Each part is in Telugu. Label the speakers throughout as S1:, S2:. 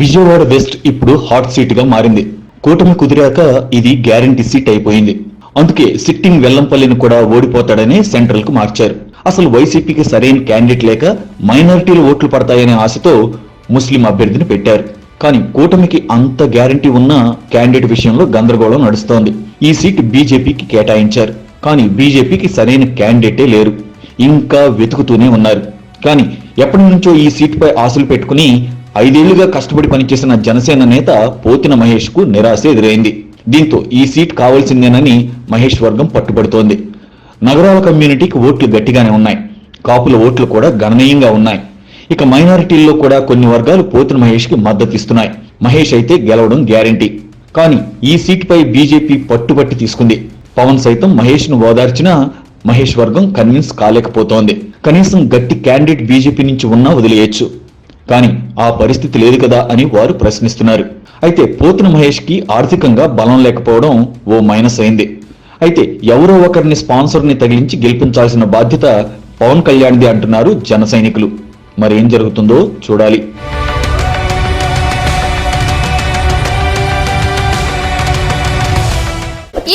S1: విజయవాడ వెస్ట్ ఇప్పుడు హాట్ సీట్గా మారింది. కూటమి కుదిరాక ఇది గ్యారంటీ సీట్ అయిపోయింది. అందుకే సిట్టింగ్ వెల్లంపల్లిని కూడా ఓడిపోతాడని సెంట్రల్కు మార్చారు. అసలు వైసీపీకి సరైన క్యాండిడేట్ లేక మైనారిటీలు ఓట్లు పడతాయనే ఆశతో ముస్లిం అభ్యర్థిని పెట్టారు. కానీ కూటమికి అంత గ్యారంటీ ఉన్న క్యాండిడేట్ విషయంలో గందరగోళం నడుస్తోంది. ఈ సీట్ బీజేపీకి కేటాయించారు. కానీ బీజేపీకి సరైన క్యాండిడేటే లేరు. ఇంకా వెతుకుతూనే ఉన్నారు. కానీ ఎప్పటి నుంచో ఈ సీటుపై ఆశలు పెట్టుకుని ఐదేళ్ళుగా కష్టపడి పనిచేసిన జనసేన నేత పోతిన మహేష్కు నిరాశ ఎదురైంది. దీంతో ఈ సీట్ కావాల్సిందేనని మహేష్ వర్గం పట్టుబడుతోంది. నగరాల కమ్యూనిటీకి ఓట్లు గట్టిగానే ఉన్నాయి. కాపుల ఓట్లు కూడా గణనీయంగా ఉన్నాయి. ఇక మైనారిటీల్లో కూడా కొన్ని వర్గాలు పోతిన మహేష్కి మద్దతిస్తున్నాయి. మహేష్ అయితే గెలవడం గ్యారంటీ. కానీ ఈ సీటుపై బీజేపీ పట్టుబట్టి తీసుకుంది. పవన్ సైతం మహేష్ను ఓదార్చినా మహేష్ వర్గం కన్విన్స్ కాలేకపోతోంది. కనీసం గట్టి క్యాండిడేట్ బీజేపీ నుంచి ఉన్నా వదిలేయచ్చు. కానీ ఆ పరిస్థితి లేదు కదా అని వారు ప్రశ్నిస్తున్నారు. అయితే పోతున మహేష్కి ఆర్థికంగా బలం లేకపోవడం ఓ మైనస్ అయింది. అయితే ఎవరో ఒకరిని స్పాన్సర్ని తగిలించి గెలిపించాల్సిన బాధ్యత పవన్ కళ్యాణ్ది అంటున్నారు జన సైనికులు. మరి ఏం జరుగుతుందో చూడాలి.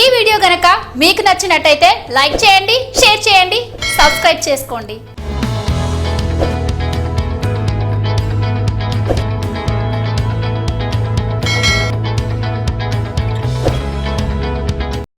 S2: ఈ వీడియో గనక మీకు నచ్చినట్టయితే లైక్ చేయండి షేర్ చేయండి సబ్స్క్రైబ్ చేసుకోండి.